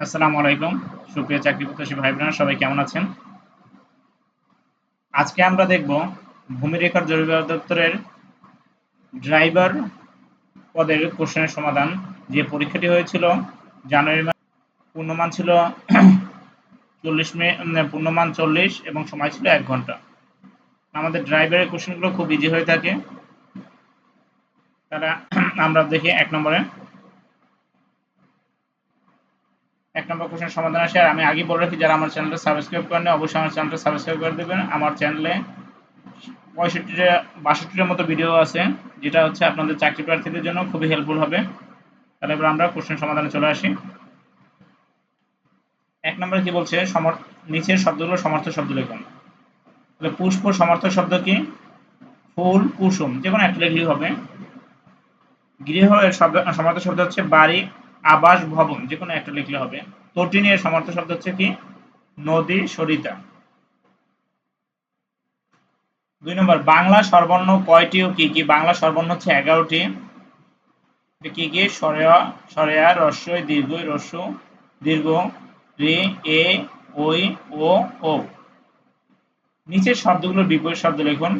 আসসালামু আলাইকুম। সুপ্রিয় চাকরি প্রত্যাশী ভাই বোনেরা সবাই কেমন আছেন? আজকে আমরা দেখব ভূমি রেকর্ড জরিপ দপ্তরের ড্রাইভার পদের কোশ্চেনের সমাধান। যে পরীক্ষাটি হয়েছিল জানুয়ারি মাস, পূর্ণমান ছিল চল্লিশ মিনিট পূর্ণমান চল্লিশ এবং সময় ছিল এক ঘণ্টা। আমাদের ড্রাইভারের কোশ্চেনগুলো খুব ইজি হয়ে থাকে। তারা আমরা দেখি এক নম্বরে। এক নম্বর কোশ্চেন সমাধান আসে। আর আমি আগে বলে রাখি, যারা আমার চ্যানেলটা সাবস্ক্রাইব করেন অবশ্যই আমার চ্যানেলটা সাবস্ক্রাইব করে দেবেন। আমার চ্যানেলে পঁয়ষট্টিটা, বাষট্টিটার মতো ভিডিও আছে, যেটা হচ্ছে আপনাদের চাকরি প্রার্থীদের জন্য খুবই হেল্পফুল হবে। তাহলে এবার আমরা কোশ্চেন সমাধানে চলে আসি। এক নম্বরে কি বলছে? নিচের শব্দগুলো সমর্থ শব্দ লিখুন। তাহলে পুষ্প সমর্থক শব্দ কি? ফুল, কুসুম যে কোনো একটা লিখলেই হবে। গৃহ, এর শব্দ সমর্থ শব্দ হচ্ছে বাড়ি আবাস ভবন, যে কোনো একটা লিখলে হবে। তটিনী এর সমর্থ শব্দ হচ্ছে কি? নদী সরিতা। দুই নম্বর, বাংলা সর্বর্ণ কয়টি ও কি কি? বাংলা সর্বর্ণ হচ্ছে এগারোটি। কি কি? সরেয়া সরেয়া, রস্যই দীর্ঘ রস্য, দীর্ঘ, রে, এ, ওই, ও ও। নিচের শব্দগুলোর বিপরীত শব্দ লিখুন।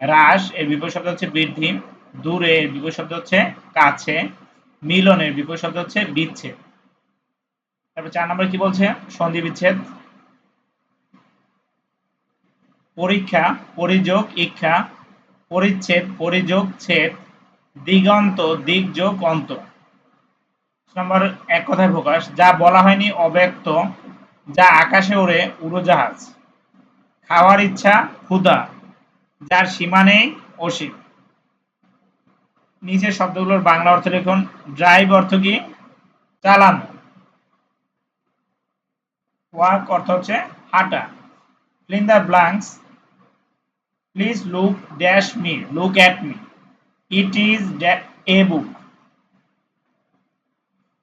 হ্রাস, এর বিপরীত শব্দ হচ্ছে বৃদ্ধি। দূরে এর বিপরীত শব্দ হচ্ছে কাছে। মিলনের বিপরীত শব্দ হচ্ছে বিচ্ছেদ। তারপর চার নম্বর কি বলছে? সন্ধি বিচ্ছেদ। পরীক্ষা, পরিযোগ ইচ্ছা পরিচ্ছেদ, পরিযোগ, ছেদ, দিগন্ত, দিগযোগ, অন্ত। নম্বর এক কথায় প্রকাশ, যা বলা হয়নি অব্যক্ত, যা আকাশে ওড়ে উড়োজাহাজ। খাওয়ার ইচ্ছা ক্ষুধা, যার সীমা নেই অসীম। নিচের শব্দগুলোর বাংলা অর্থ লিখুন ড্রাইভ অর্থ কি? চালানো। ওয়াক অর্থ হচ্ছে হাঁটা। Fill the blanks please look dash me look at me it is a book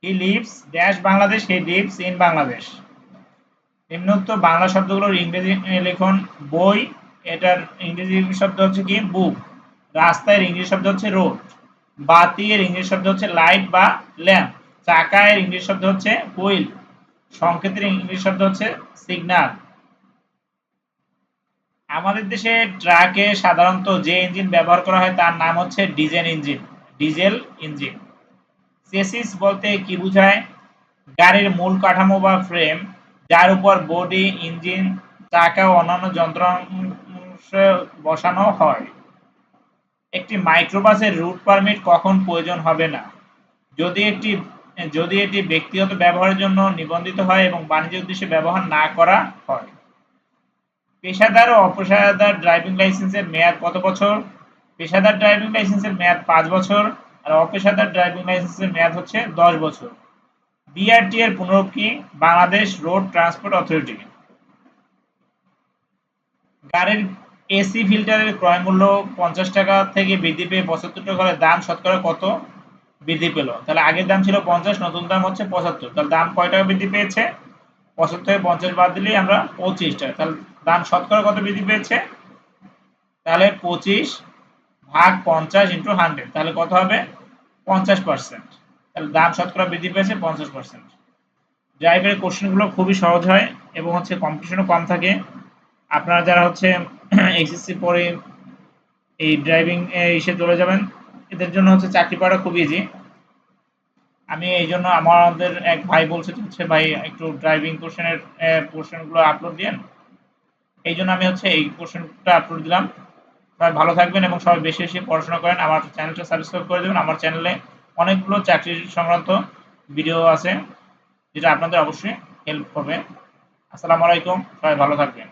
he lives dash Bangladesh he lives in Bangladesh নিম্নোক্ত বাংলা শব্দগুলোর ইংরেজি লিখুন, বই, এটার ইংরেজি শব্দ হচ্ছে কি? বুক রাস্তার ইংরেজি শব্দ হচ্ছে রোড বাতি এর ইংরেজি শব্দ হচ্ছে লাইট বা ল্যাম্প। চাকা এর ইংরেজি শব্দ হচ্ছে হুইল। সংকেতের ইংরেজি শব্দ হচ্ছে সিগন্যাল। আমাদের দেশে ট্রাকে সাধারণত যে ইঞ্জিন ব্যবহার করা হয় তার নাম হচ্ছে diesel engine diesel engine. Chassis বলতে কি বোঝায়? গাড়ির মূল কাঠামো বা ফ্রেম, যার উপর বডি, ইঞ্জিন, চাকা অন্যান্য যন্ত্রাংশ বসানো হয়। একটি মাইক্রোবাসের রুট পারমিট কখন প্রয়োজন হবে না? যদি একটি, যদি এটি ব্যক্তিগত ব্যবহারের জন্য নিবন্ধিত হয় এবং বাণিজ্য উদ্দেশ্যে ব্যবহার না করা হয়। পেশাদার ও অপেশাদার ড্রাইভিং লাইসেন্সের মেয়াদ কত বছর? পেশাদার ড্রাইভিং লাইসেন্সের মেয়াদ পাঁচ বছর আর অপেশাদার ড্রাইভিং লাইসেন্সের মেয়াদ হচ্ছে দশ বছর। বিআরটি এর পুনরূপ কি বাংলাদেশ রোড ট্রান্সপোর্ট অথরিটি গাড়ির এসি ফিল্টারের ক্রয় মূল্য পঞ্চাশ টাকা থেকে বৃদ্ধি পেয়ে পঁচাত্তর টাকা হলে দাম শতকরা কত বৃদ্ধি পেল? তাহলে আগের দাম ছিল পঞ্চাশ, নতুন দাম হচ্ছে পঁচাত্তর। তাহলে দাম কয় টাকা বৃদ্ধি পেয়েছে? পঁচাত্তর থেকে পঞ্চাশ বাদ দিলেই আমরা পঁচিশ টাকা। তাহলে দাম শতকরা কত বৃদ্ধি পেয়েছে? তাহলে পঁচিশ ভাগ পঞ্চাশ ইন্টু হান্ড্রেড। তাহলে কত হবে? পঞ্চাশ পার্সেন্ট। তাহলে দাম শতকরা বৃদ্ধি পেয়েছে পঞ্চাশ পার্সেন্ট। ড্রাইভারের কোশ্চেনগুলো খুবই সহজ হয় এবং হচ্ছে কম্পিটিশনও কম থাকে। আপনারা যারা হচ্ছে এসএসসি পরে এই ড্রাইভিং এসে চলে যাবেন, এদের জন্য হচ্ছে চাকরি পাওয়াটা খুব ইজি আমি এই জন্য আমাদের এক ভাই বলছে হচ্ছে, ভাই, একটু ড্রাইভিং কোশ্চেনের কোশ্চেনগুলো আপলোড দিন এই জন্য আমি হচ্ছে এই কোশ্চেনটা আপলোড দিলাম। সবাই ভালো থাকবেন এবং সবাই বেশি বেশি পড়াশোনা করেন। আমার চ্যানেলটা সাবস্ক্রাইব করে দেবেন। আমার চ্যানেলে অনেকগুলো চাকরি সংক্রান্ত ভিডিও আছে, যেটা আপনাদের অবশ্যই হেল্প করবে। আসসালামু আলাইকুম। সবাই ভালো থাকবেন।